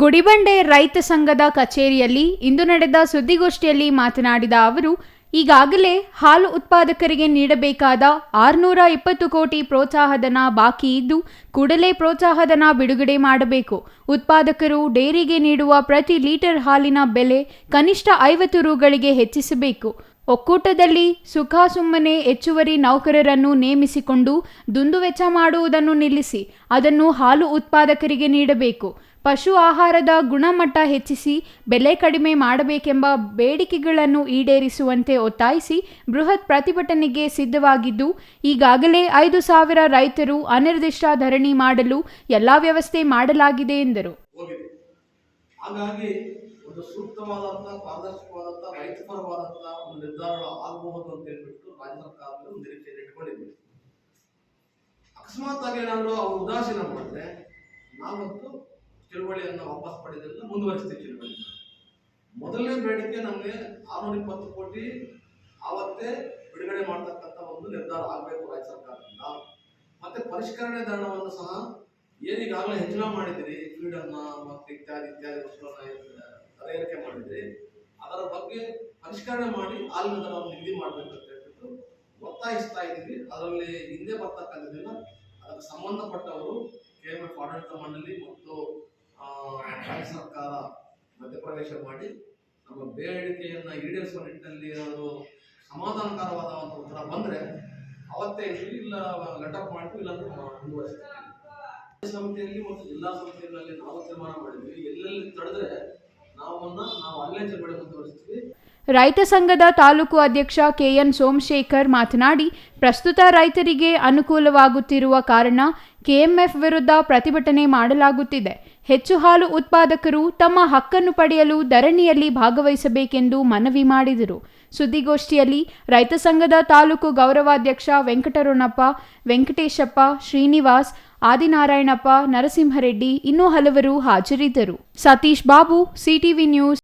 ಗುಡಿಬಂಡೆ ರೈತ ಸಂಘದ ಕಚೇರಿಯಲ್ಲಿ ಇಂದು ನಡೆದ ಸುದ್ದಿಗೋಷ್ಠಿಯಲ್ಲಿ ಮಾತನಾಡಿದ ಅವರು, ಈಗಾಗಲೇ ಹಾಲು ಉತ್ಪಾದಕರಿಗೆ ನೀಡಬೇಕಾದ ಆರುನೂರ ಇಪ್ಪತ್ತು ಕೋಟಿ ಪ್ರೋತ್ಸಾಹಧನ ಬಾಕಿ ಇದ್ದು, ಕೂಡಲೇ ಪ್ರೋತ್ಸಾಹಧನ ಬಿಡುಗಡೆ ಮಾಡಬೇಕು. ಉತ್ಪಾದಕರು ಡೇರಿಗೆ ನೀಡುವ ಪ್ರತಿ ಲೀಟರ್ ಹಾಲಿನ ಬೆಲೆ ಕನಿಷ್ಠ ಐವತ್ತು ರುಗಳಿಗೆ ಹೆಚ್ಚಿಸಬೇಕು. ಒಕ್ಕೂಟದಲ್ಲಿ ಸುಖ ಸುಮ್ಮನೆ ಹೆಚ್ಚುವರಿ ನೌಕರರನ್ನು ನೇಮಿಸಿಕೊಂಡು ದುಂದುವೆಚ್ಚ ಮಾಡುವುದನ್ನು ನಿಲ್ಲಿಸಿ, ಅದನ್ನು ಹಾಲು ಉತ್ಪಾದಕರಿಗೆ ನೀಡಬೇಕು. ಪಶು ಆಹಾರದ ಗುಣಮಟ್ಟ ಹೆಚ್ಚಿಸಿ, ಬೆಲೆ ಕಡಿಮೆ ಮಾಡಬೇಕೆಂಬ ಬೇಡಿಕೆಗಳನ್ನು ಈಡೇರಿಸುವಂತೆ ಒತ್ತಾಯಿಸಿ ಬೃಹತ್ ಪ್ರತಿಭಟನೆಗೆ ಸಿದ್ಧವಾಗಿದ್ದು, ಈಗಾಗಲೇ ಐದು ಸಾವಿರ ರೈತರು ಅನಿರ್ದಿಷ್ಟ ಧರಣಿ ಮಾಡಲು ಎಲ್ಲ ವ್ಯವಸ್ಥೆ ಮಾಡಲಾಗಿದೆ ಎಂದರು. ಹಾಗಾಗಿ ಒಂದು ಸೂಕ್ತವಾದಂತಹ ಪಾರದರ್ಶಕವಾದಂತಹ ರೈತಪರವಾದಂತಹ ಒಂದು ನಿರ್ಧಾರ ಆಗಬಹುದು ಅಂತ ಹೇಳ್ಬಿಟ್ಟು ರಾಜ್ಯ ಸರ್ಕಾರದಲ್ಲಿ ಒಂದು ನಿರೀಕ್ಷೆಯನ್ನು ಇಟ್ಕೊಂಡಿದ್ದೀವಿ ಅಕಸ್ಮಾತ್ ಆಗಿ ಏನಾದರೂ ಅವ್ರು ಉದಾಸೀನ ಮಾಡಿದ್ರೆ ನಾವಂತೂ ಚಳುವಳಿಯನ್ನು ವಾಪಸ್ ಪಡೆಯೋದನ್ನ ಮುಂದುವರಿಸ್ತೀವಿ ತಿಳುವಳಿ. ಮೊದಲನೇ ಬೇಡಿಕೆ ನಮಗೆ ಆರುನೂರ ಇಪ್ಪತ್ತು ಕೋಟಿ ಆವತ್ತೇ ಬಿಡುಗಡೆ ಮಾಡ್ತಕ್ಕಂಥ ಒಂದು ನಿರ್ಧಾರ ಆಗಬೇಕು ರಾಜ್ಯ ಸರ್ಕಾರದಿಂದ. ಮತ್ತೆ ಪರಿಷ್ಕರಣೆ ಧರಣವನ್ನು ಸಹ ಏನೀಗಾಗಲೇ ಹೆಚ್ಚಳ ಮಾಡಿದಿರಿ ಫೀಡನ್ನ ಮತ್ತೆ ಇತ್ಯಾದಿ ಇತ್ಯಾದಿ ವಸ್ತುಗಳನ್ನ ಏರಿಕೆ ಮಾಡಿದಿರಿ ಅದರ ಬಗ್ಗೆ ಪರಿಷ್ಕರಣೆ ಮಾಡಿ ಹಾಲಿನ ದರವನ್ನು ನಿಗದಿ ಮಾಡಬೇಕು ಅಂತ ಹೇಳ್ಬಿಟ್ಟು ಒತ್ತಾಯಿಸ್ತಾ ಇದ್ದೀವಿ. ಅದರಲ್ಲಿ ಹಿಂದೆ ಬರ್ತಕ್ಕಂಥದ್ದೆಲ್ಲ ಅದಕ್ಕೆ ಸಂಬಂಧಪಟ್ಟವರು ಕೆ ಎಂ ಎಫ್ ಆಡಳಿತ ಮಂಡಳಿ ಮತ್ತು ಮಧ್ಯಪ್ರವೇಶ ಮಾಡಿ ನಮ್ಮ ಬೇಡಿಕೆಯನ್ನ ಈಡೇರಿಸುವ ನಿಟ್ಟಿನಲ್ಲಿ ಏನಾದರೂ ಸಮಾಧಾನಕರವಾದ ಒಂದು ಉತ್ತರ ಬಂದ್ರೆ ಅವತ್ತೇ ಇಲ್ಲ ಲೆಟಪ್ ಮಾಡ್ತೀವಿ ಇಲ್ಲ ಮುಂದುವರಿಸ್ತೀವಿ. ಸಮಿತಿಯಲ್ಲಿ ಮತ್ತು ಜಿಲ್ಲಾ ಸಮಿತಿಗಳಲ್ಲಿ ನಾವು ತೀರ್ಮಾನ ಮಾಡಿದ್ವಿ. ಎಲ್ಲೆಲ್ಲಿ ತಡೆದ್ರೆ ನಾವನ್ನ ನಾವು ಅಲ್ಲೇ ಚಳವಳಿ ಮುಂದುವರಿಸ್ತೀವಿ. ರೈತ ಸಂಘದ ತಾಲೂಕು ಅಧ್ಯಕ್ಷ ಕೆಎನ್ ಸೋಮಶೇಖರ್ ಮಾತನಾಡಿ, ಪ್ರಸ್ತುತ ರೈತರಿಗೆ ಅನುಕೂಲವಾಗುತ್ತಿರುವ ಕಾರಣ ಕೆಎಂಎಫ್ ವಿರುದ್ಧ ಪ್ರತಿಭಟನೆ ಮಾಡಲಾಗುತ್ತಿದೆ. ಹೆಚ್ಚು ಹಾಲು ಉತ್ಪಾದಕರು ತಮ್ಮ ಹಕ್ಕನ್ನು ಪಡೆಯಲು ಧರಣಿಯಲ್ಲಿ ಭಾಗವಹಿಸಬೇಕೆಂದು ಮನವಿ ಮಾಡಿದರು. ಸುದ್ದಿಗೋಷ್ಠಿಯಲ್ಲಿ ರೈತ ಸಂಘದ ತಾಲೂಕು ಗೌರವಾಧ್ಯಕ್ಷ ವೆಂಕಟರಮಣಪ್ಪ ವೆಂಕಟೇಶಪ್ಪ, ಶ್ರೀನಿವಾಸ್, ಆದಿನಾರಾಯಣಪ್ಪ, ನರಸಿಂಹರೆಡ್ಡಿ ಇನ್ನೂ ಹಲವರು ಹಾಜರಿದ್ದರು. Satish Babu, CTV news.